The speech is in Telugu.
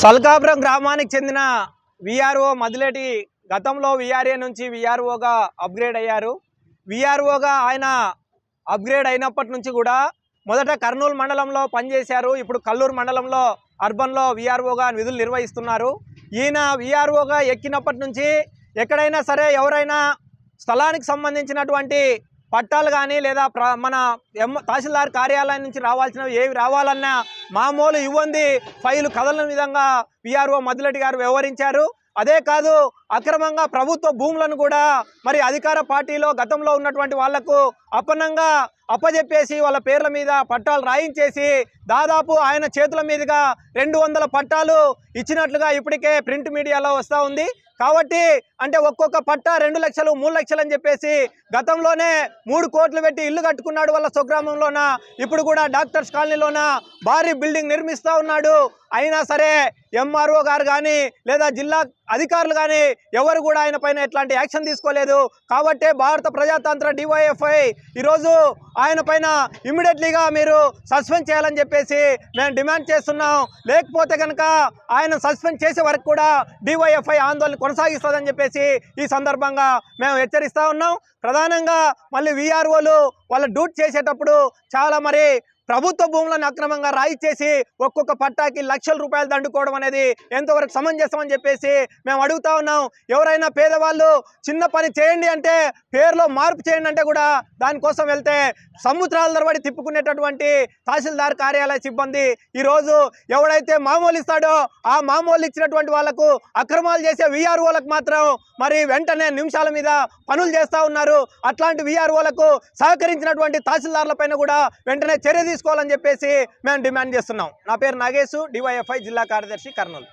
సల్కాపురం గ్రామానికి చెందిన విఆర్ఓ మదిలేటి గతంలో విఆర్ఏ నుంచి విఆర్ఓగా అప్గ్రేడ్ అయ్యారు. విఆర్ఓగా ఆయన అప్గ్రేడ్ అయినప్పటి నుంచి కూడా మొదట కర్నూలు మండలంలో పనిచేశారు. ఇప్పుడు కల్లూరు మండలంలో అర్బన్లో విఆర్ఓగా విధులు నిర్వహిస్తున్నారు. ఈయన విఆర్ఓగా ఎక్కినప్పటి నుంచి ఎక్కడైనా సరే ఎవరైనా స్థలానికి సంబంధించినటువంటి పట్టాలు కానీ లేదా ప్ర మన ఎం తహసీల్దార్ కార్యాలయం నుంచి రావాల్సినవి ఏవి రావాలన్నా మామూలు ఇవ్వంది ఫైలు కదలని విధంగా పిఆర్ఓ మదిలెడ్డి గారు వ్యవహరించారు. అదే కాదు అక్రమంగా ప్రభుత్వ భూములను కూడా మరి అధికార పార్టీలో గతంలో ఉన్నటువంటి వాళ్ళకు అపన్నంగా అప్పజెప్పేసి వాళ్ళ పేర్ల మీద పట్టాలు రాయించేసి దాదాపు ఆయన చేతుల మీదుగా రెండు వందల పట్టాలు ఇచ్చినట్లుగా ఇప్పటికే ప్రింట్ మీడియాలో వస్తూ ఉంది. కాబట్టి అంటే ఒక్కొక్క పట్టా రెండు లక్షలు మూడు లక్షలు అని చెప్పేసి గతంలోనే మూడు కోట్లు పెట్టి ఇల్లు కట్టుకున్నాడు వాళ్ళ స్వగ్రామంలోన. ఇప్పుడు కూడా డాక్టర్స్ కాలనీలోన భారీ బిల్డింగ్ నిర్మిస్తూ ఉన్నాడు. అయినా సరే ఎంఆర్ఓ గారు కానీ లేదా జిల్లా అధికారులు కానీ ఎవరు కూడా ఆయన పైన ఎట్లాంటి యాక్షన్ తీసుకోలేదు. కాబట్టే భారత ప్రజాతంత్ర డివైఎఫ్ఐ ఈరోజు ఆయన పైన ఇమ్మీడియట్లీగా మీరు సస్పెండ్ చేయాలని చెప్పేసి మేము డిమాండ్ చేస్తున్నాం. లేకపోతే కనుక ఆయన సస్పెండ్ చేసే వరకు కూడా డివైఎఫ్ఐ ఆందోళన కొనసాగిస్తుందని చెప్పేసి ఈ సందర్భంగా మేము హెచ్చరిస్తూ ఉన్నాం. ప్రధానంగా మళ్ళీ విఆర్ఓలు వాళ్ళ డ్యూట్ చేసేటప్పుడు చాలా మరి ప్రభుత్వ భూములను అక్రమంగా రాయిచ్చేసి ఒక్కొక్క పట్టాకి లక్షల రూపాయలు దండుకోవడం అనేది ఎంతవరకు సమంజసం అని చెప్పేసి మేము అడుగుతా ఉన్నాం. ఎవరైనా పేదవాళ్ళు చిన్న పని చేయండి అంటే పేరులో మార్పు చేయండి అంటే కూడా దానికోసం వెళ్తే సముద్రాల తరబడి తిప్పుకునేటటువంటి తహసీల్దార్ కార్యాలయ సిబ్బంది ఈరోజు ఎవడైతే మామూలు ఇస్తాడో ఆ మామూలు ఇచ్చినటువంటి వాళ్ళకు అక్రమాలు చేసే విఆర్ఓలకు మాత్రం మరి వెంటనే నిమిషాల మీద పనులు చేస్తూ ఉన్నారు. అట్లాంటి విఆర్ఓలకు సహకరించినటువంటి తహసీల్దార్ల పైన కూడా వెంటనే చర్య తీసుకోవాలని చెప్పేసి మేము డిమాండ్ చేస్తున్నాం. నా పేరు నాగేశు డివైఎఫ్ఐ జిల్లా కార్యదర్శి కర్నూలు.